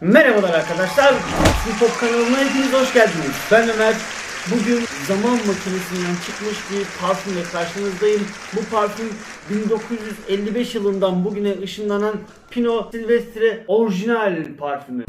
Merhabalar arkadaşlar. Pop kanalına hepiniz hoş geldiniz. Ben Ömer. Bugün zaman makinesinden çıkmış bir parfümle karşınızdayım. Bu parfüm 1955 yılından bugüne ışınlanan Pino Silvestre orijinal parfümü.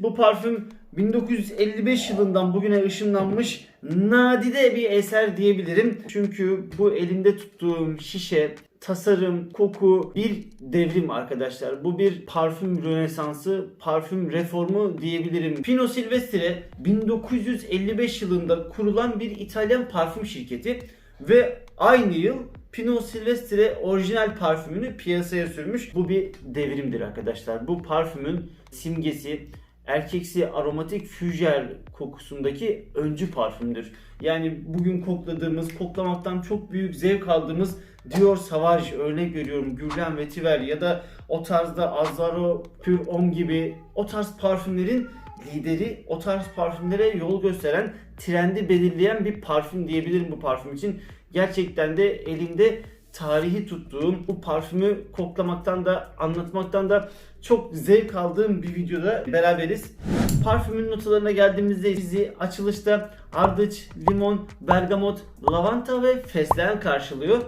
Bu parfüm 1955 yılından bugüne ışınlanmış nadide bir eser diyebilirim. Çünkü bu elimde tuttuğum şişe, tasarım, koku bir devrim arkadaşlar. Bu bir parfüm rönesansı, parfüm reformu diyebilirim. Pino Silvestre 1955 yılında kurulan bir İtalyan parfüm şirketi ve aynı yıl Pino Silvestre orijinal parfümünü piyasaya sürmüş. Bu bir devrimdir arkadaşlar. Bu parfümün simgesi erkeksi aromatik füjer kokusundaki öncü parfümdür. Yani bugün kokladığımız, koklamaktan çok büyük zevk aldığımız Dior Sauvage örnek veriyorum Guerlain Vetiver ya da o tarzda Azzaro Pure Homme gibi o tarz parfümlerin lideri, o tarz parfümlere yol gösteren, trendi belirleyen bir parfüm diyebilirim bu parfüm için. Gerçekten de elimde tarihi tuttuğum bu parfümü koklamaktan da anlatmaktan da çok zevk aldığım bir videoda beraberiz. Parfümün notalarına geldiğimizde bizi açılışta ardıç, limon, bergamot, lavanta ve fesleğen karşılıyor.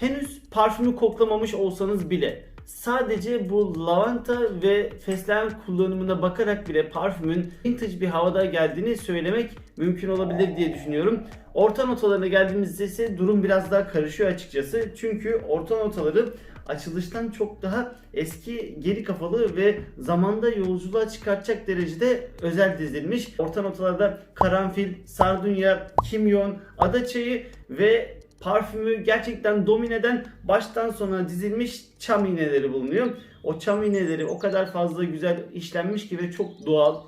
Henüz parfümü koklamamış olsanız bile sadece bu lavanta ve fesleğen kullanımına bakarak bile parfümün vintage bir havada geldiğini söylemek mümkün olabilir diye düşünüyorum. Orta notalarına geldiğimizde ise durum biraz daha karışıyor açıkçası. Çünkü orta notaları açılıştan çok daha eski, geri kafalı ve zamanda yolculuğa çıkartacak derecede özel dizilmiş. Orta notalarda karanfil, sardunya, kimyon, ada çayı ve parfümü gerçekten domineden baştan sona dizilmiş çam iğneleri bulunuyor. O çam iğneleri o kadar fazla güzel işlenmiş ki ve çok doğal.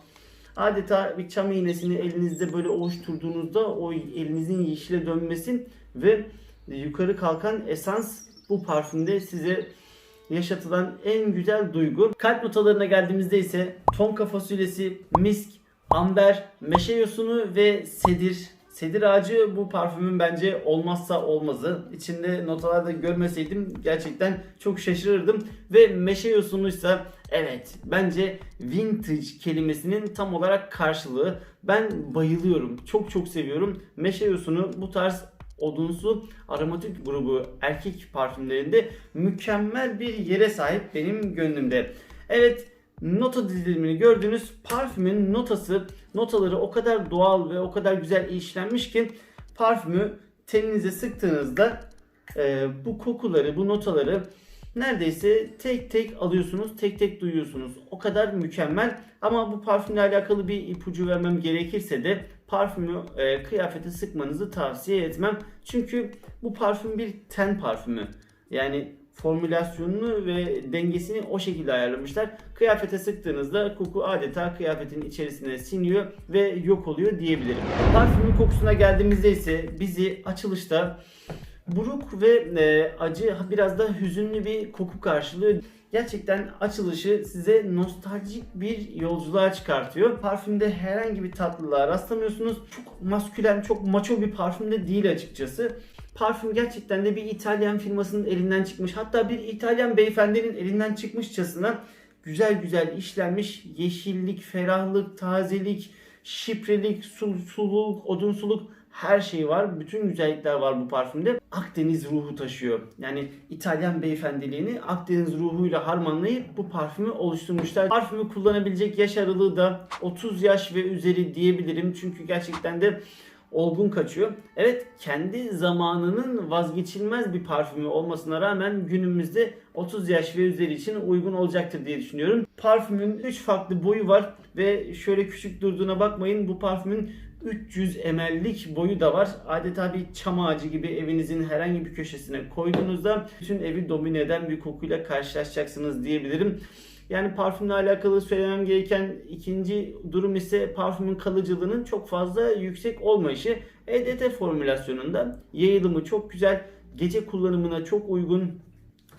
Adeta bir çam iğnesini elinizde böyle ovuşturduğunuzda o elinizin yeşile dönmesi ve yukarı kalkan esans bu parfümde size yaşatılan en güzel duygu. Kalp notalarına geldiğimizde ise tonka fasulyesi, misk, amber, meşe yosunu ve sedir Sedir ağacı bu parfümün bence olmazsa olmazı. İçinde notalarda görmeseydim gerçekten çok şaşırırdım. Ve meşe yosunuysa evet bence vintage kelimesinin tam olarak karşılığı. Ben bayılıyorum. Çok çok seviyorum. Meşe yosunu bu tarz odunsu aromatik grubu erkek parfümlerinde mükemmel bir yere sahip benim gönlümde. Evet nota dizilimini gördüğünüz parfümün notası, notaları o kadar doğal ve o kadar güzel işlenmiş ki parfümü teninize sıktığınızda e, bu kokuları, bu notaları neredeyse tek tek alıyorsunuz, tek tek duyuyorsunuz. O kadar mükemmel. Ama bu parfümle alakalı bir ipucu vermem gerekirse de parfümü e, kıyafete sıkmanızı tavsiye etmem. Çünkü bu parfüm bir ten parfümü. Yani formülasyonunu ve dengesini o şekilde ayarlamışlar. Kıyafete sıktığınızda koku adeta kıyafetin içerisine siniyor ve yok oluyor diyebilirim. Parfümün kokusuna geldiğimizde ise bizi açılışta buruk ve e, acı biraz da hüzünlü bir koku karşılıyor. Gerçekten açılışı size nostaljik bir yolculuğa çıkartıyor. Parfümde herhangi bir tatlılığa rastlamıyorsunuz. Çok maskülen, çok maço bir parfüm de değil açıkçası. Parfüm gerçekten de bir İtalyan firmasının elinden çıkmış. Hatta bir İtalyan beyefendinin elinden çıkmışçasına güzel güzel işlenmiş yeşillik, ferahlık, tazelik, şiprelik, sul, sululuk, odunsuluk her şey var. Bütün güzellikler var bu parfümde. Akdeniz ruhu taşıyor. Yani İtalyan beyefendiliğini Akdeniz ruhuyla harmanlayıp bu parfümü oluşturmuşlar. Parfümü kullanabilecek yaş aralığı da 30 yaş ve üzeri diyebilirim. Çünkü gerçekten de olgun kaçıyor. Evet kendi zamanının vazgeçilmez bir parfümü olmasına rağmen günümüzde 30 yaş ve üzeri için uygun olacaktır diye düşünüyorum. Parfümün 3 farklı boyu var ve şöyle küçük durduğuna bakmayın bu parfümün 300 ml'lik boyu da var. Adeta bir çam ağacı gibi evinizin herhangi bir köşesine koyduğunuzda bütün evi domine eden bir kokuyla karşılaşacaksınız diyebilirim. Yani parfümle alakalı söylemem gereken ikinci durum ise parfümün kalıcılığının çok fazla yüksek olmayışı. EDT formülasyonunda yayılımı çok güzel, gece kullanımına çok uygun,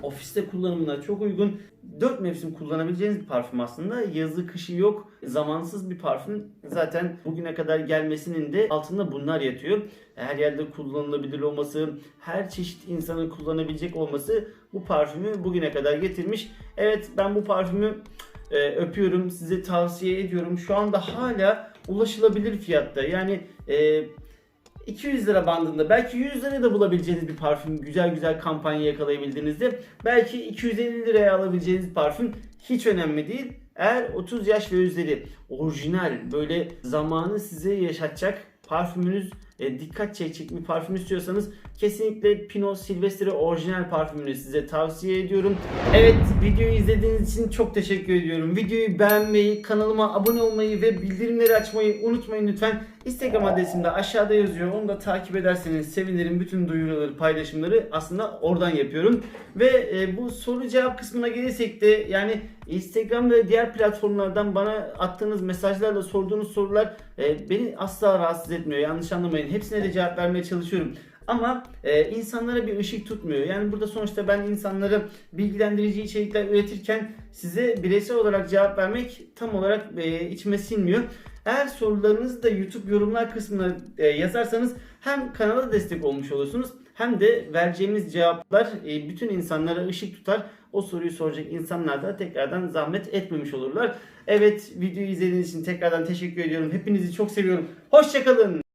Ofiste kullanımına çok uygun. 4 mevsim kullanabileceğiniz bir parfüm aslında. Yazı kışı yok. Zamansız bir parfüm. Zaten bugüne kadar gelmesinin de altında bunlar yatıyor. Her yerde kullanılabilir olması, her çeşit insanın kullanabilecek olması bu parfümü bugüne kadar getirmiş. Evet ben bu parfümü e, öpüyorum. Size tavsiye ediyorum. Şu anda hala ulaşılabilir fiyatta. Yani e, 200 lira bandında belki 100 liraya da bulabileceğiniz bir parfüm güzel güzel kampanya yakalayabildiğinizde belki 250 liraya alabileceğiniz parfüm hiç önemli değil. Eğer 30 yaş ve üzeri orijinal böyle zamanı size yaşatacak parfümünüz e, dikkat çekecek bir parfüm istiyorsanız kesinlikle Pinot Silvestre orijinal parfümünü size tavsiye ediyorum. Evet videoyu izlediğiniz için çok teşekkür ediyorum. Videoyu beğenmeyi, kanalıma abone olmayı ve bildirimleri açmayı unutmayın lütfen. Instagram adresim de aşağıda yazıyor. Onu da takip ederseniz sevinirim. Bütün duyuruları, paylaşımları aslında oradan yapıyorum. Ve e, bu soru cevap kısmına gelirsek de yani Instagram ve diğer platformlardan bana attığınız mesajlarla sorduğunuz sorular e, beni asla rahatsız etmiyor. Yanlış anlamayın. Hepsine de cevap vermeye çalışıyorum. Ama e, insanlara bir ışık tutmuyor. Yani burada sonuçta ben insanları bilgilendirici içerikler üretirken size bireysel olarak cevap vermek tam olarak e, içime sinmiyor. Eğer sorularınızı da YouTube yorumlar kısmına e, yazarsanız hem kanala destek olmuş olursunuz hem de vereceğimiz cevaplar e, bütün insanlara ışık tutar. O soruyu soracak insanlar da tekrardan zahmet etmemiş olurlar. Evet videoyu izlediğiniz için tekrardan teşekkür ediyorum. Hepinizi çok seviyorum. Hoşçakalın.